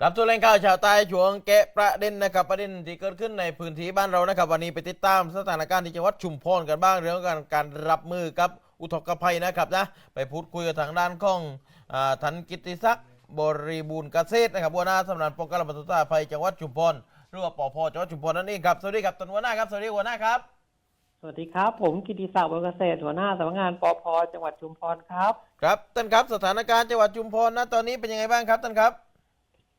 กลับสู่แหล่งข่าวชาวใต้ช่วงแกะประเด็นนะครับประเด็นที่เกิดขึ้นในพื้นที่บ้านเรานะครับ วันนี้ไปติดตามสถานการณ์ที่จังหวัดชุมพรกันบ้างเรื่องของการการรับมือกับอุทกภัยนะครับนะไปพูดคุยกับทางด้านของอ่าทันกิตติศักดิ์บริบูรณ์เกษตรนะครับหัวหน้าสำนักป้องกันและบรรเทาสาธารณภัยจังหวัดชุมพรหรือว่าปพจังหวัดชุมพรนั่นเองครับสวัสดีครับตนหัวหน้าครับสวัสดีหัวหน้าครับ สวัสดีครับ ผมกิติศักดิ์วงเกษตรหัวหน้าสำนักงานปอพจังหวัดชุมพรครับ ครับท่านครับสถานการณ์จังหวัดชุมพรนะตอนนี้เป็นยังไงบ้างครับท่านครับ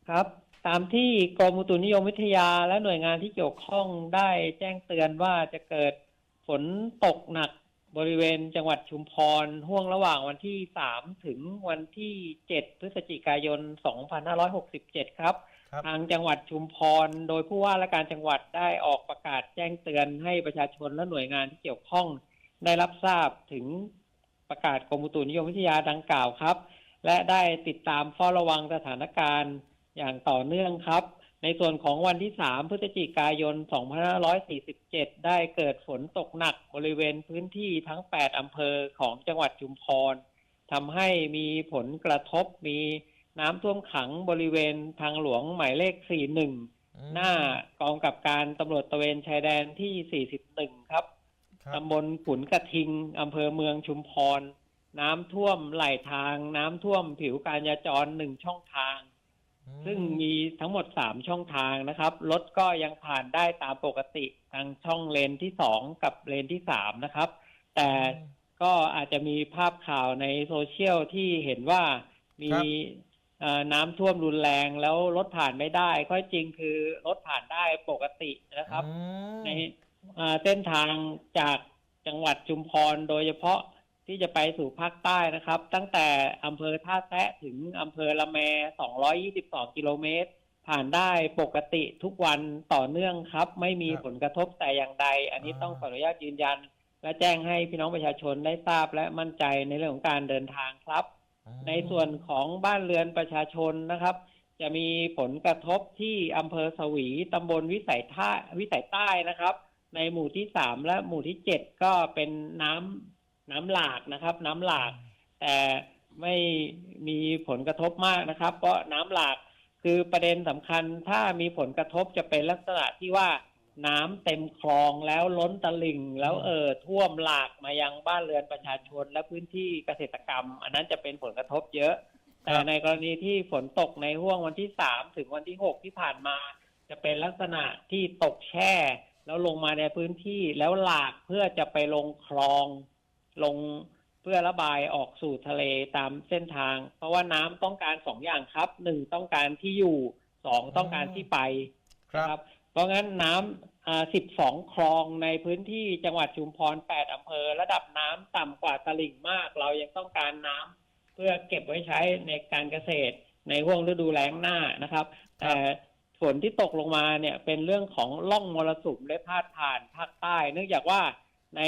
ครับ ตามที่กรมอุตุนิยมวิทยาและหน่วยงานที่เกี่ยวข้องได้แจ้งเตือนว่าจะเกิดฝนตกหนักบริเวณจังหวัดชุมพรห่วงระหว่างวันที่ 3 ถึงวันที่ 7 พฤศจิกายน 2567 ครับครับทางจังหวัดชุมพร โดยผู้ว่าราชการจังหวัดได้ออกประกาศแจ้งเตือนให้ประชาชนและหน่วยงานที่เกี่ยวข้อง ได้รับทราบถึงประกาศกรมอุตุนิยมวิทยาดังกล่าวครับ และได้ติดตามเฝ้าระวังสถานการณ์ อย่างต่อเนื่องครับ ในส่วนของวันที่ 3 พฤศจิกายน 2547 ได้เกิดฝนตกหนักบริเวณพื้นที่ทั้ง 8 อำเภอของจังหวัดชุมพรทำให้มีผลกระทบมีน้ำท่วมขังบริเวณทางหลวงหมายเลข 41 หน้ากองกับการตำรวจตระเวนชายแดนที่ 41ครับครับตำบลขุนกระทิงอำเภอเมืองชุมพร น้ำท่วมไหลทาง น้ำท่วมผิวการจราจรหนึ่งช่องทาง ซึ่งมีทั้งหมดสามช่องทางนะครับ รถก็ยังผ่านได้ตามปกติทางช่องเลนที่สองกับเลนที่สามนะครับ แต่ก็อาจจะมีภาพข่าวในโซเชียลที่เห็นว่ามีครับเอ่อน้ำท่วมรุนแรงแล้วรถผ่านไม่ได้ข้อจริงคือรถผ่านได้ปกตินะครับอืมในอ่าเส้นทางจากจังหวัดชุมพรโดยเฉพาะ ที่จะไปสู่ภาคใต้นะครับ ตั้งแต่อำเภอท่าแซะถึงอำเภอละแม 222 กิโลเมตร ผ่านได้ปกติทุกวันต่อเนื่องครับ ไม่มีครับผลกระทบแต่อย่างใด อันนี้อ่าต้องขออนุญาตยืนยัน และแจ้งให้พี่น้องประชาชนได้ทราบและมั่นใจในเรื่องของการเดินทางครับ ในส่วนของบ้านเรือนประชาชนนะครับ จะมีผลกระทบที่อำเภอสวีตำบลวิสัยท่าวิสัยใต้นะครับ ในหมู่ที่สามและหมู่ที่เจ็ดก็เป็นน้ำ น้ำหลากนะครับ น้ำหลาก แต่ไม่มีผลกระทบมากนะครับ เพราะน้ำหลากคือประเด็นสำคัญถ้ามีผลกระทบจะเป็นลักษณะที่ว่าน้ำเต็มคลองแล้วล้นตลิ่ง แล้วเอ่อท่วมหลากมายังบ้านเรือนประชาชนและพื้นที่เกษตรกรรม อันนั้นจะเป็นผลกระทบเยอะ แต่ในกรณีที่ฝนตกในห่วงวันที่สามถึงวันที่หกที่ผ่านมา จะเป็นลักษณะที่ตกแช่ แล้วลงมาในพื้นที่แล้วหลากเพื่อจะไปลงคลอง ลงเพื่อระบายออกสู่ทะเลตามเส้นทาง เพราะว่าน้ำต้องการสองอย่างครับหนึ่งต้องการที่อยู่สองต้องการที่ไปครับนะครับ เพราะงั้นน้ำสิบสองคลองในพื้นที่จังหวัดชุมพรแปดอำเภอ ระดับน้ำต่ำกว่าตลิ่งมาก เรายังต้องการน้ำเพื่อเก็บไว้ใช้ในการเกษตร ในห่วงฤดูแล้งหน้านะครับแต่ฝนที่ตกลงมาเนี่ยเป็นเรื่องของล่องมรสุมได้พาดผ่านภาคใต้ เนื่องจากว่า ใน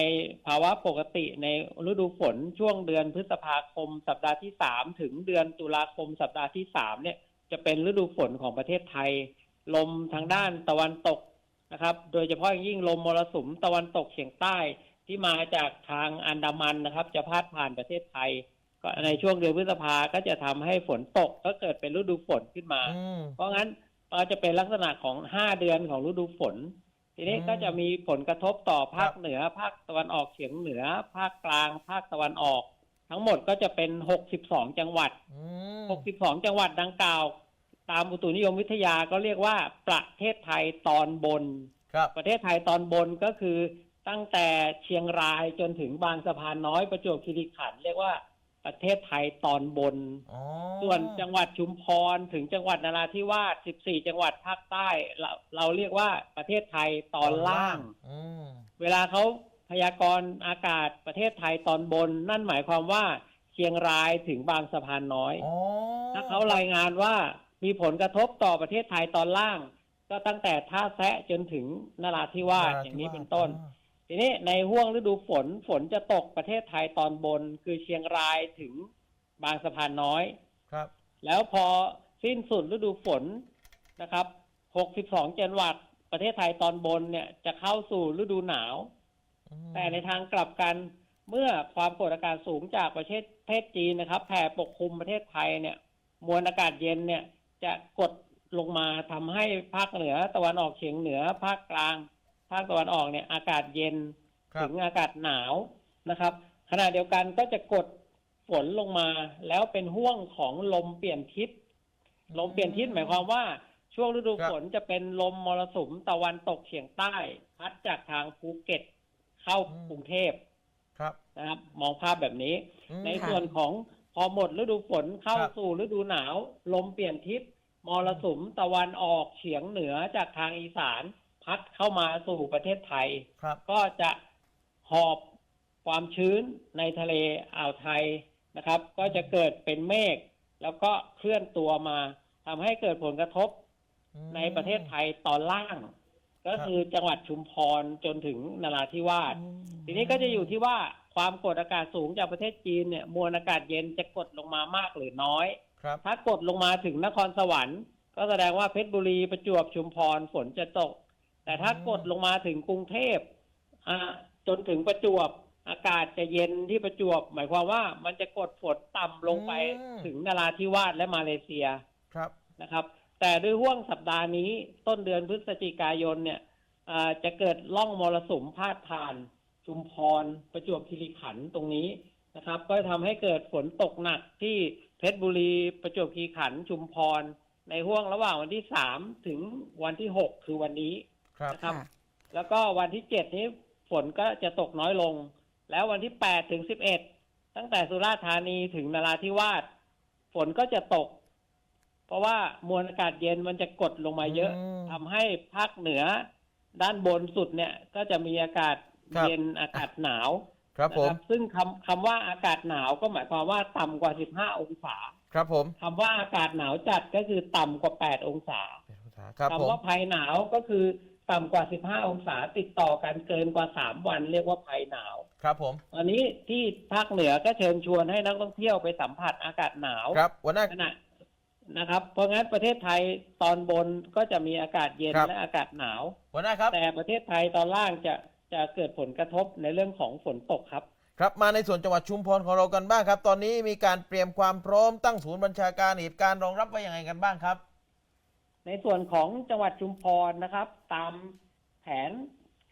ภาวะปกติในฤดูฝนช่วงเดือนพฤษภาคม สัปดาห์ที่สามถึงเดือนตุลาคม สัปดาห์ที่สามเนี่ยจะเป็นฤดูฝนของประเทศไทย ลมทางด้านตะวันตกนะครับ โดยเฉพาะอย่างยิ่งลมมรสุมตะวันตกเฉียงใต้ที่มาจากทางอันดามันนะครับ จะพาดผ่านประเทศไทย ก็ในช่วงเดือนพฤษภาก็จะทำให้ฝนตกก็เกิดเป็นฤดูฝนขึ้นมาอืมเพราะงั้นก็จะเป็นลักษณะของห้าเดือนของฤดูฝน ทีนี้อืมก็จะมีผลกระทบต่อภาคครับเหนือ ภาคตะวันออกเฉียงเหนือ ภาคกลาง ภาคตะวันออก ทั้งหมดก็จะเป็น 62 จังหวัดอืม62 จังหวัดดังกล่าว ตามอุตุนิยมวิทยาก็เรียกว่าประเทศไทยตอนบนครับประเทศไทยตอนบนก็คือตั้งแต่เชียงรายจนถึงบางสะพานน้อยประจวบคีรีขันธ์เรียกว่า ประเทศไทยตอนบนอ๋อส่วนจังหวัดชุมพรถึงจังหวัดนราธิวาส 14 จังหวัดภาคใต้ เราเราเรียกว่าประเทศไทยตอนล่างอืมเวลาเขาพยากรณ์อากาศประเทศไทยตอนบน นั่นหมายความว่าเชียงรายถึงบางสะพานน้อยอ๋อถ้าเขารายงานว่ามีผลกระทบต่อประเทศไทยตอนล่าง ก็ตั้งแต่ท่าแซะจนถึงนราธิวาสอย่างนี้เป็นต้น ทีนี้ในห่วงฤดูฝนฝนจะตกประเทศไทยตอนบน คือเชียงรายถึงบางสะพานน้อยครับ แล้วพอสิ้นสุดฤดูฝนนะครับ 62 จังหวัดประเทศไทยตอนบนเนี่ยจะเข้าสู่ฤดูหนาวอืมแต่ในทางกลับกันเมื่อความกดอากาศสูงจากประเทศประเทศจีนนะครับ แผ่ปกคลุมประเทศไทยเนี่ย มวลอากาศเย็นเนี่ยจะกดลงมาทำให้ภาคเหนือตะวันออกเฉียงเหนือภาคกลาง ภาคตะวันออกเนี่ยอากาศเย็นครับถึงอากาศหนาวนะครับ ขณะเดียวกันก็จะกดฝนลงมา แล้วเป็นห่วงของลมเปลี่ยนทิศลมเปลี่ยนทิศหมายความว่าช่วงฤดูครับฝนจะเป็นลมมรสุมตะวันตกเฉียงใต้ พัดจากทางภูเก็ตเข้ากรุงเทพครับนะครับ มองภาพแบบนี้อืมในค่ะส่วนของพอหมดฤดูฝนเข้าครับสู่ฤดูหนาว ลมเปลี่ยนทิศมรสุมตะวันออกเฉียงเหนือจากทางอีสาน พัดเข้ามาสู่ประเทศไทย ครับ ก็จะหอบความชื้นในทะเลอ่าวไทยนะครับ ก็จะเกิดเป็นเมฆแล้วก็เคลื่อนตัวมาทำให้เกิดผลกระทบอืมในประเทศไทยตอนล่าง ก็คือจังหวัดชุมพรจนถึงนราธิวาสทีนี้ก็จะอยู่ที่ว่าความกดอากาศสูงจากประเทศจีนเนี่ยมวลอากาศเย็นจะกดลงมามากหรือน้อยครับถ้ากดลงมาถึงนครสวรรค์ ก็แสดงว่าเพชรบุรีประจวบชุมพรฝนจะตก แต่ถ้ากดลงมาถึงกรุงเทพอ่าจนถึงประจวบอากาศจะเย็นที่ประจวบ หมายความว่ามันจะกดฝนต่ำลงไปอืม ถึงนราธิวาสและมาเลเซียครับ นะครับ แต่ด้วยห่วงสัปดาห์นี้ต้นเดือนพฤศจิกายนเนี่ยอ่าจะเกิดล่องมรสุมพาดผ่าน ชุมพรประจวบคีรีขันธ์ตรงนี้นะครับ ก็ทำให้เกิดฝนตกหนักที่เพชรบุรีประจวบคีรีขันธ์ชุมพร ในห่วงระหว่างวันที่สามถึงวันที่หกคือวันนี้ ครับนะครับแล้วก็วันที่เจ็ดนี้ฝนก็จะตกน้อยลง แล้ววันที่แปดถึงสิบเอ็ดตั้งแต่สุราษฎร์ธานีถึงนราธิวาสฝนก็จะตก เพราะว่ามวลอากาศเย็นมันจะกดลงมาเยอะมทำให้ภาคเหนือ ด้านบนสุดเนี่ย ก็จะมีอากาศครับ เย็นอากาศหนาวครับผม นะซึ่งคำคำว่าอากาศหนาวก็หมายความว่าต่ำกว่า 15 องศาครับผมคำว่าอากาศหนาวจัดก็คือต่ำกว่า 8 องศาครับผมคำว่าภัยหนาวก็คือ ต่ำกว่า 15 องศาติดต่อกันเกินกว่า 3 วันเรียกว่าภัยหนาว ครับผม อันนี้ที่ภาคเหนือก็เชิญชวนให้นักท่องเที่ยวไปสัมผัสอากาศหนาวครับวันหน้าขณะนะครับ เพราะงั้นประเทศไทยตอนบนก็จะมีอากาศเย็นครับและอากาศหนาววันหน้าครับ แต่ประเทศไทยตอนล่างจะจะเกิดผลกระทบในเรื่องของฝนตกครับ ครับมาในส่วนจังหวัดชุมพรของเรากันบ้างครับ ตอนนี้มีการเตรียมความพร้อมตั้งศูนย์บัญชาการเหตุการณ์รองรับไว้ยังไงกันบ้างครับ ในส่วนของจังหวัดชุมพรนะครับ ตามแผน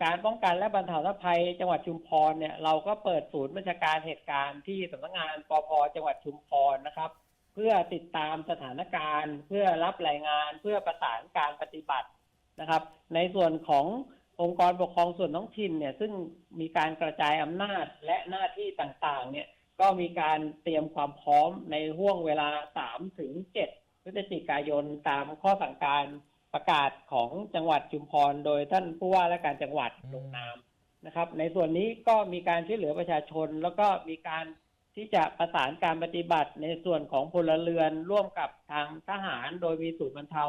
การป้องกันและบรรเทาสภัย จังหวัดชุมพรเนี่ยเราก็เปิดศูนย์บัญชาการเหตุการณ์ที่สำนักงานปพจังหวัดชุมพรนะครับ เพื่อติดตามสถานการณ์ เพื่อรับรายงาน เพื่อประสานการปฏิบัตินะครับ ในส่วนขององค์กรปกครองส่วนท้องถิ่นเนี่ยซึ่งมีการกระจายอำนาจและหน้าที่ต่างๆ เนี่ยก็มีการเตรียมความพร้อมในห่วงเวลา3ถึง7พ ฤศจิกายนตามข้อสั่งการประกาศของจังหวัดชุมพร โดยท่านผู้ว่าและการจังหวัดอืมลงนามนะครับ ในส่วนนี้ก็มีการช่วยเหลือประชาชน แล้วก็มีการที่จะประสานการปฏิบัติในส่วนของพลเรือนร่วมกับทางทหาร โดยมีศูนย์บรรเทา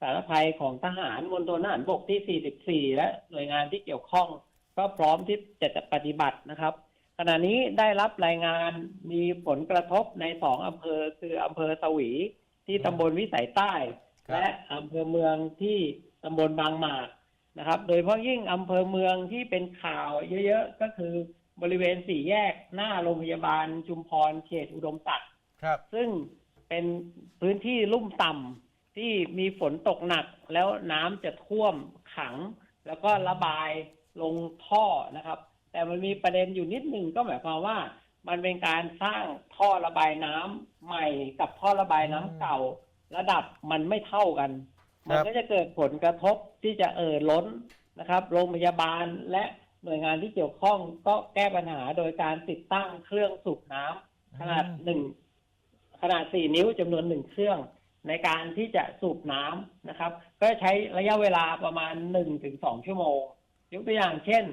สาธารณภัยของทหารมณฑลทหารบกที่ 44 และหน่วยงานที่เกี่ยวข้อง ก็พร้อมที่จะปฏิบัตินะครับ ขณะนี้ได้รับรายงานมีผลกระทบในสองอำเภอคืออำเภอสวี ที่ตำบลวิสัยใต้ ครับ และอำเภอเมืองที่ตำบลบางหมากนะครับ โดยเฉพาะยิ่งอำเภอเมืองที่เป็นข่าวเยอะๆ ก็คือบริเวณสี่แยกหน้าโรงพยาบาลชุมพรเขตอุดมศักดิ์ ครับ ซึ่งเป็นพื้นที่ลุ่มต่ำที่มีฝนตกหนักแล้วน้ำจะท่วมขัง แล้วก็ระบายลงท่อนะครับ แต่มันมีประเด็นอยู่นิดหนึ่งก็หมายความว่า มันเป็นการสร้างท่อระบายน้ำใหม่กับท่อระบายน้ำเก่า ระดับมันไม่เท่ากันครับมันก็จะเกิดผลกระทบที่จะเอ่อล้นนะครับ โรงพยาบาลและหน่วยงานที่เกี่ยวข้องก็แก้ปัญหาโดยการติดตั้งเครื่องสูบน้ำขนาดหนึ่งขนาดสี่นิ้วจำนวนหนึ่งเครื่อง ในการที่จะสูบน้ำนะครับ ก็ใช้ระยะเวลาประมาณหนึ่งถึงสองชั่วโมงยกตัวอย่างเช่น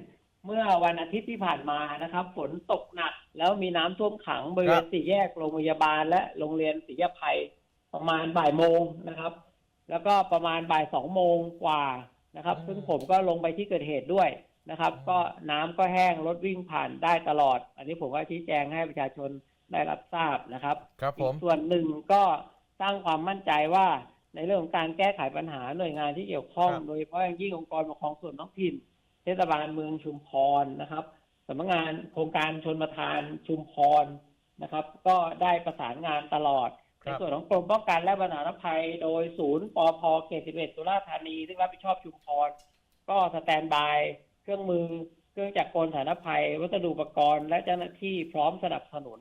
เมื่อวันอาทิตย์ที่ผ่านมานะครับ ฝนตกหนัก แล้วมีน้ำท่วมขังบริเวครัณบสี่แยกโรงพยาบาล และโรงเรียนศรียภัยประมาณบ่ายโมงนะครับ แล้วก็ประมาณบ่ายสองโมงกว่านะครับอืมซึ่งผมก็ลงไปที่เกิดเหตุด้วยนะครับอืมก็น้ำก็แห้งรถวิ่งผ่านได้ตลอด อันนี้ผมก็ชี้แจงให้ประชาชนได้รับทราบนะครับครับผอีมกส่วนหนึ่งก็สร้างความมั่นใจว่าในเรื่องของการแก้ไขปัญหาหน่วยงานที่เกี่ยวข้องครับโดยเฉพาะอย่างยิ่งองค์กรปกครองส่วนท้องถิ่น เทศบาลเมืองชุมพรนะครับสำนักงานโครงการชนประทานชุมพรนะครับ ก็ได้ประสานงานตลอดในส่วนของกรมป้องกันและบรรเทาภัย โดยศูนย์ปอพเขต 11 สุราษฎร์ธานี ซึ่งรับผิดชอบชุมพร ก็สแตนบาย เครื่องมือ เครื่องจักรกลสารภัย วัสดุอุปกรณ์ และเจ้าหน้าที่พร้อมสนับสนุน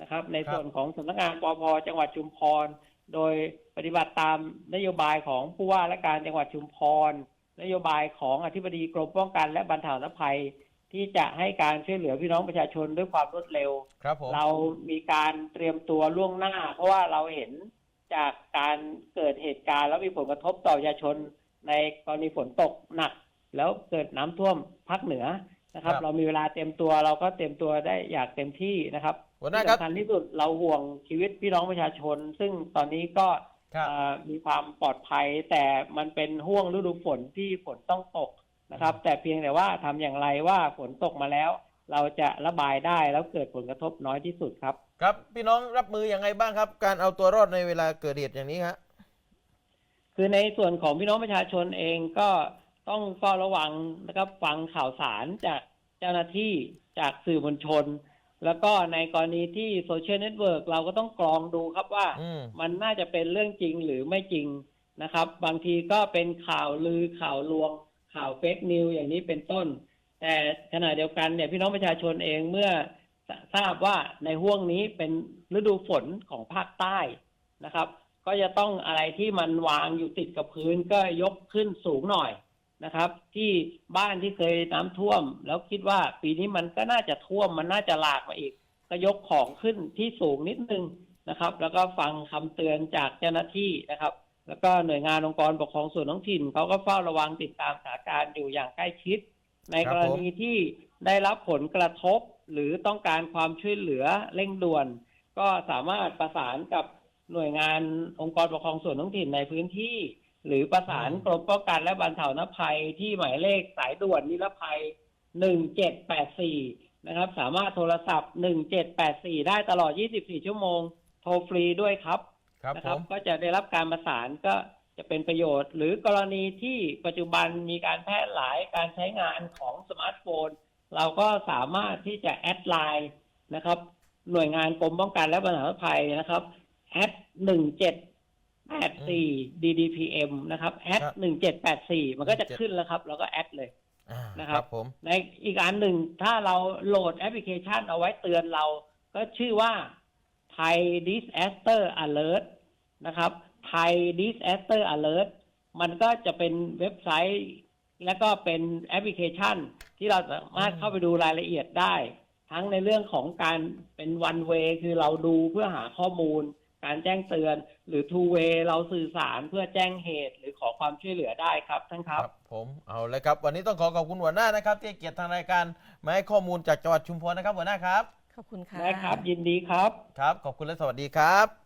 นะครับ ในส่วนของสำนักงานปอพจังหวัดชุมพร โดยปฏิบัติตามนโยบายของผู้ว่าและการจังหวัดชุมพร นโยบายของอธิบดีกรมป้องกันและบรรเทาภัย ที่จะให้การช่วยเหลือพี่น้องประชาชนด้วยความรวดเร็ว ครับผมเรามีการเตรียมตัวล่วงหน้า เพราะว่าเราเห็นจากการเกิดเหตุการณ์แล้วมีผลกระทบต่อประชาชน ในกรณีฝนตกหนัก แล้วเกิดน้ำท่วมภาคเหนือนะครับ เรามีเวลาเตรียมตัวเราก็เตรียมตัวได้อย่างเต็มที่นะครับหัวหน้าที่ครับสำคัญที่สุดเราห่วงชีวิตพี่น้องประชาชน ซึ่งตอนนี้ก็ครับเอ่อ มีความปลอดภัย แต่มันเป็นห่วงฤดูฝนที่ฝนต้องตกนะครับ แต่เพียงแต่ว่าทำอย่างไรว่าฝนตกมาแล้ว เราจะระบายได้แล้วเกิดผลกระทบน้อยที่สุดครับ ครับพี่น้องรับมือยังไงบ้างครับ การเอาตัวรอดในเวลาเกิดเหตุอย่างนี้ฮะคือในส่วนของพี่น้องประชาชนเองก็ต้องเฝ้าระวังนะครับฟังข่าวสารจากเจ้าหน้าที่จากสื่อมวลชน แล้วก็ในกรณีที่โซเชียลเน็ตเวิร์กเราก็ต้องกรองดูครับว่าอืม มันน่าจะเป็นเรื่องจริงหรือไม่จริงนะครับ บางทีก็เป็นข่าวลือข่าวลวง ข่าวเฟกนิวอย่างนี้เป็นต้น แต่ขณะเดียวกันเนี่ยพี่น้องประชาชนเองเมื่อทราบว่าในห่วงนี้เป็นฤดูฝนของภาคใต้นะครับ ก็จะต้องอะไรที่มันวางอยู่ติดกับพื้นก็ยกขึ้นสูงหน่อย นะครับ ที่บ้านที่เคยน้ำท่วม แล้วคิดว่าปีนี้มันก็น่าจะท่วมมันน่าจะหลากมาอีก ก็ยกของขึ้นที่สูงนิดนึงนะครับ แล้วก็ฟังคำเตือนจากเจ้าหน้าที่นะครับ แล้วก็หน่วยงานองค์กรปกครองส่วนท้องถิ่นเขาก็เฝ้าระวังติดตามสถานการณ์อยู่อย่างใกล้ชิด ในกรณีที่ได้รับผลกระทบหรือต้องการความช่วยเหลือเร่งด่วน ก็สามารถประสานกับหน่วยงานองค์กรปกครองส่วนท้องถิ่นในพื้นที่ หรือประสานกรมป้องกันและบรรเทานภัยที่หมายเลขสายด่วนนิรภัย 1784 นะครับ สามารถโทรศัพท์ 1784 ได้ตลอด 24 ชั่วโมง โทรฟรีด้วยครับครับนะผครับมก็จะได้รับการประสานก็จะเป็นประโยชน์ หรือกรณีที่ปัจจุบันมีการแพร่หลายการใช้งานของสมาร์ทโฟน เราก็สามารถที่จะแอดไลน์นะครับ หน่วยงานกรมป้องกันและบรรเทาภัยนะครับแอดหนึ่งเจ็ด แปดสี่ DDPM นะครับแอดครับหนึ่งเจ็ดแปดสี่มันก็จะ17ขึ้นแล้วครับเราก็แอดเลยอ่านะครับครับ ผมในอีกอันหนึ่งถ้าเราโหลดแอปพลิเคชันเอาไว้เตือนเรา ก็ชื่อว่า Thai Disaster Alert นะครับ Thai Disaster Alert มันก็จะเป็นเว็บไซต์ และก็เป็นแอปพลิเคชัน ที่เราสามารถเข้าไปดูรายละเอียดได้ ทั้งในเรื่องของการเป็น one way คือเราดูเพื่อหาข้อมูล การแจ้งเตือน หรือ two way เราสื่อสารเพื่อแจ้งเหตุ หรือขอความช่วยเหลือได้ครับท่านคครัรับบผมเอาเลยครับ วันนี้ต้องขอขอบคุณหัวหน้านะครับ ที่ให้เกียรติทางรายการมาให้ข้อมูลจากจังหวัดชุมพรนะครับหัวหน้าครับ ขอบคุณค่ะ ได้ครับ ยินดีครับ ครับ ขอบคุณและสวัสดีครับ